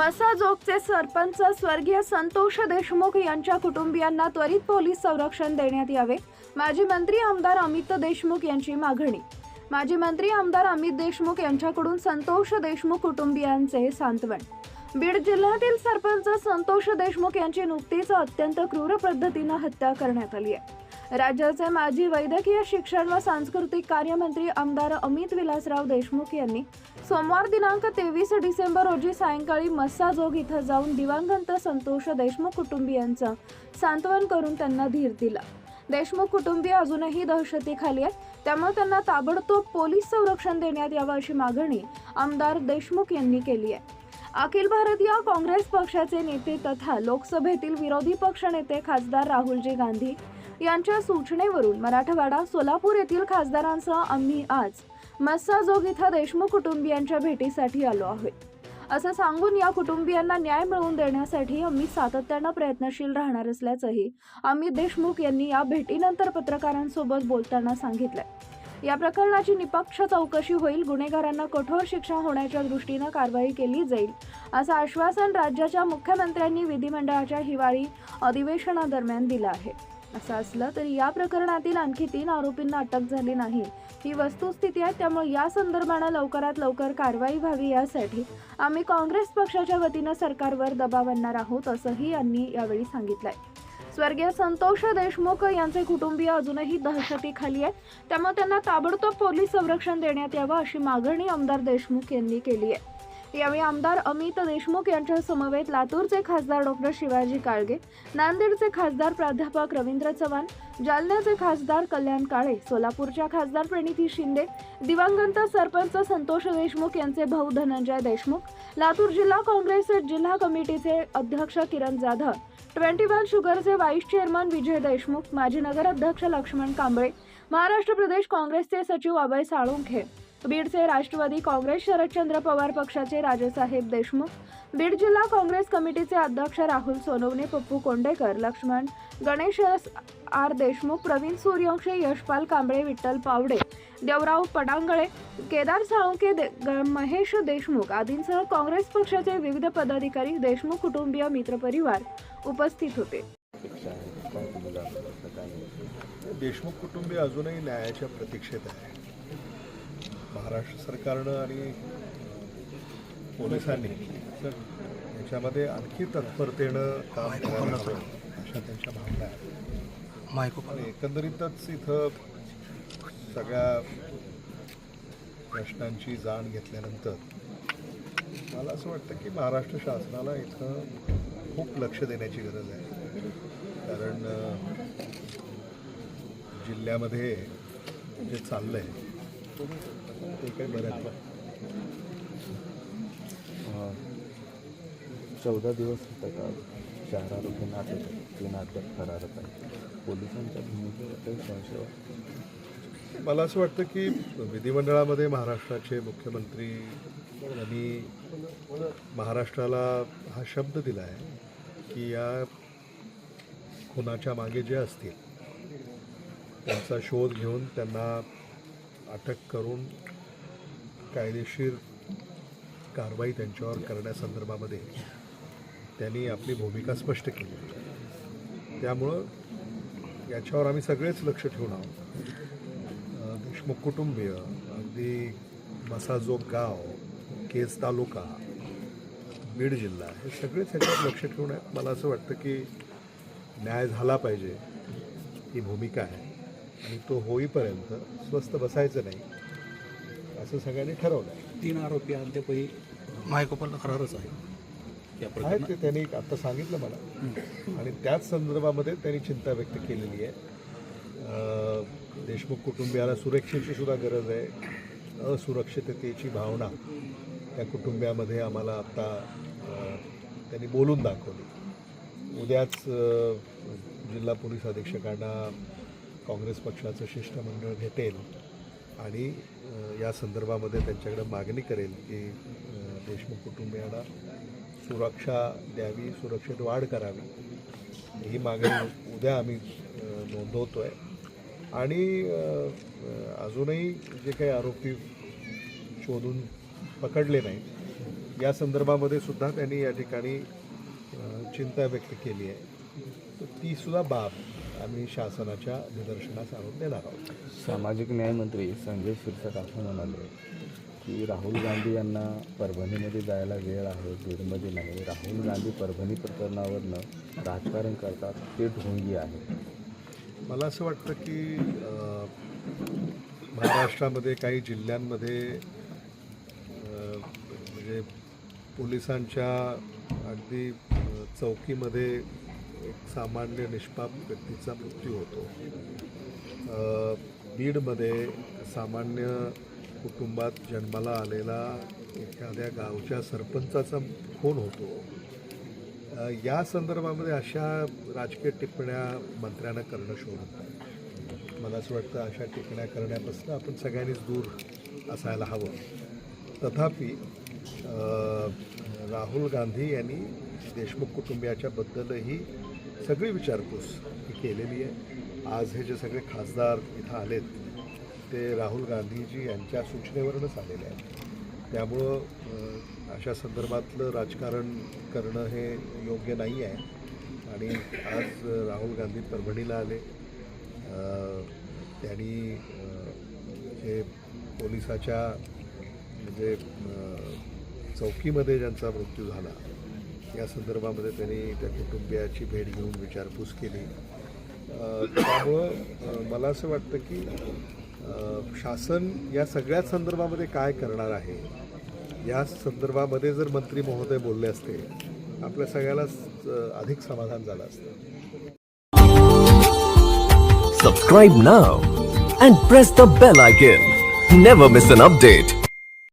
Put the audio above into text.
मसाजोगचे सरपंच स्वर्गीय संतोष देशमुख यांच्या कुटुंबियांना त्वरित पोलीस संरक्षण देण्यात यावे. माजी मंत्री आमदार अमित देशमुख यांची मागणी. माजी मंत्री आमदार अमित देशमुख यांच्याकडून संतोष देशमुख कुटुंबियांचे सांत्वन. बीड जिल्ह्यातील सरपंच संतोष देशमुख यांची नुकतीच अत्यंत क्रूर पद्धतीनं हत्या करण्यात आली आहे. राज्याचे माजी वैद्यकीय शिक्षण व सांस्कृतिक कार्यमंत्री आमदार अमित विलासराव देशमुख यांनी सोमवार दिनांक तेवीस डिसेंबर रोजी सायंकाळी मस्साजोग इथं जाऊन दिवंगत संतोष देशमुख कुटुंबियांचं सांत्वन करून त्यांना धीर दिला. देशमुख कुटुंबीय अजूनही दहशतीखाली आहेत. त्यामुळे त्यांना ताबडतोब पोलीस संरक्षण देण्यात यावं अशी मागणी आमदार देशमुख यांनी केली आहे. अखिल भारतीय काँग्रेस पक्षाचे नेते तथा लोकसभेतील विरोधी पक्षनेते खासदार राहुलजी गांधी यांच्या सूचनेवरून मराठवाडा सोलापूर येथील खासदारांसह आम्ही आज मस्साजोग इथं देशमुख कुटुंबियांच्या भेटीसाठी आलो आहोत. असं सांगून या कुटुंबियांना न्याय मिळवून देण्यासाठी आम्ही सातत्यानं प्रयत्नशील राहणार असल्याचंही अमित देशमुख यांनी या भेटीनंतर पत्रकारांसोबत बोलताना सांगितलं या प्रकरणाची निपक्ष चौकशी होईल. गुन्हेगारांना कठोर शिक्षा होण्याच्या दृष्टीनं कारवाई केली जाईल. असं आश्वासन राज्याच्या मुख्यमंत्र्यांनी विधिमंडळाच्या हिवाळी अधिवेशनादरम्यान दिलं आहे. असं असलं तरी या प्रकरणातील आणखी तीन आरोपींना अटक झाली नाही. ही वस्तुस्थिती आहे त्यामुळे या संदर्भानं लवकरात लवकर कारवाई व्हावी यासाठी आम्ही काँग्रेस पक्षाच्या वतीनं सरकारवर दबाव आणणार आहोत असंही यांनी यावेळी सांगितलंय. स्वर्गीय संतोष देशमुख यांचे कुटुंबीय अजूनही दहशतीखाली आहे त्यामुळे त्यांना ताबडतोब पोलीस संरक्षण देण्यात यावं अशी मागणी आमदार देशमुख यांनी केली आहे. यावेळी आमदार अमित देशमुख यांच्या समवेत लातूरचे खासदार डॉक्टर शिवाजी काळगे नांदेडचे खासदार प्राध्यापक रवींद्र चव्हाण जालन्याचे खासदार कल्याण काळे सोलापूरच्या खासदार प्रणिती शिंदे दिवंगत सरपंच संतोष देशमुख यांचे भाऊ धनंजय देशमुख लातूर जिल्हा काँग्रेस जिल्हा कमिटीचे अध्यक्ष किरण जाधव ट्वेंटी वन शुगरचे व्हाईस चेअरमन विजय देशमुख माजी नगराध्यक्ष लक्ष्मण कांबळे महाराष्ट्र प्रदेश काँग्रेसचे सचिव अभय साळुंखे. बीडचे राष्ट्रवादी काँग्रेस शरदचंद्र पवार पक्षाचे राजेसाहेब देशमुख बीड जिल्हा काँग्रेस कमिटीचे अध्यक्ष राहुल सोनवणे पप्पू कोंडेकर लक्ष्मण गणेश आर देशमुख प्रवीण सूर्यवंशी यशपाल कांबळे विठ्ठल पावडे देवराव पडांगळे केदार साळुंके दे, महेश देशमुख आदींसह काँग्रेस पक्षाचे विविध पदाधिकारी देशमुख कुटुंबीय मित्रपरिवार उपस्थित होते. देशमुख कुटुंबीय अजूनही न्यायाच्या प्रतीक्षेत आहे महाराष्ट्र सरकारनं आणि पोलिसांनी याच्यामध्ये आणखी तत्परतेनं काम करायला हवं अशा त्यांच्या भावना आहेत. एकंदरीतच इथं सगळ्या प्रश्नांची जाण घेतल्यानंतर मला असं वाटतं की महाराष्ट्र शासनाला इथं खूप लक्ष देण्याची गरज आहे. कारण जिल्ह्यामध्ये जे चाललंय ते बरं चौदा दिवस होता का चार आरोपी अटक आहे. तीन अटक फरारत आहे पोलिसांच्या भूमिकेवर काही संशय वाटतो? मला असं वाटतं की विधिमंडळामध्ये महाराष्ट्राचे मुख्यमंत्री यांनी महाराष्ट्राला हा शब्द दिला आहे की या खुनाच्या मागे जे असतील त्यांचा शोध घेऊन त्यांना अटक करून कायदेशीर कारवाई त्यांच्यावर करण्यासंदर्भामध्ये त्यांनी आपली भूमिका स्पष्ट केली. त्यामुळं याच्यावर आम्ही सगळेच लक्ष ठेवून आहोत. देशमुख कुटुंबीय अगदी मसाजोग गाव केज तालुका बीड जिल्हा हे सगळेच ह्याच्यावर लक्ष ठेवून मला असं वाटतं की न्याय झाला पाहिजे ही भूमिका आहे. आणि तो होईपर्यंत स्वस्त बसायचं नाही असं सगळ्यांनी ठरवलं आहे तीन आरोपी अद्यापही मायकोपलला फरारच आहे. या प्रकरणात ते त्यांनी आता सांगितलं मला. आणि त्याच संदर्भामध्ये त्यांनी चिंता व्यक्त केलेली आहे. अ, देशमुख कुटुंबियाला सुरक्षेची सुद्धा गरज आहे. असुरक्षिततेची भावना त्या कुटुंबियामध्ये आम्हाला आता अ, त्यांनी बोलून दाखवली. उद्याच अ, जिल्हा पोलीस अधीक्षकांना काँग्रेस पक्षाचं शिष्टमंडळ भेटेल आणि या संदर्भामध्ये त्यांच्याकडे मागणी करेल की देशमुख कुटुंबियांना सुरक्षा द्यावी सुरक्षेत वाढ करावी. ही मागणी उद्या आम्ही नोंदवतो आहे आणि अजूनही जे काही आरोपी शोधून पकडले नाहीत या संदर्भामध्ये सुद्धा त्यांनी या ठिकाणी चिंता व्यक्त केली आहे. तर तीसुद्धा बाब. आम्ही शासनाच्या निदर्शनास आणून देणार आहोत. सामाजिक न्यायमंत्री संजय शिरसाट म्हणाले की राहुल गांधी यांना परभणीमध्ये जायला वेळ आहे बीडमध्ये नाही. राहुल गांधी परभणी प्रकरणावरनं राजकारण करतात ते ढोंगी आहे. मला असं वाटतं की महाराष्ट्रामध्ये काही जिल्ह्यांमध्ये म्हणजे पोलिसांच्या अगदी चौकीमध्ये सामान्य निष्पाप व्यक्तीचा मृत्यू होतो. बीडमध्ये सामान्य कुटुंबात जन्माला आलेला एखाद्या गावच्या सरपंचाचा खून होतो. या संदर्भामध्ये अशा राजकीय टिप्पण्या मंत्र्यांना करणं शोधत मला असं वाटतं अशा टिप्पण्या करण्यापासून आपण सगळ्यांनीच दूर असायला हवं. तथापि राहुल गांधी यांनी देशमुख कुटुंबियाच्याबद्दलही सगळी विचारपूस ही केलेली आहे. आज हे जे सगळे खासदार इथं आलेत ते राहुल गांधीजी यांच्या सूचनेवरूनच आलेले आहेत. त्यामुळं अशा संदर्भातलं राजकारण करणं हे योग्य नाही आहे. आणि आज राहुल गांधी परभणीला आले. त्यांनी जे पोलिसाच्या म्हणजे चौकीमध्ये ज्यांचा मृत्यू झाला या संदर्भामध्ये त्यांनी त्या कुटुंबियाची भेट घेऊन विचारपूस केली. त्यामुळं मला असं वाटतं की शासन या सगळ्याच संदर्भामध्ये काय करणार आहे या संदर्भामध्ये जर मंत्री महोदय बोलले असते आपल्या सगळ्यालाच अधिक समाधान झालं असतं. Subscribe now and press the bell icon never miss an update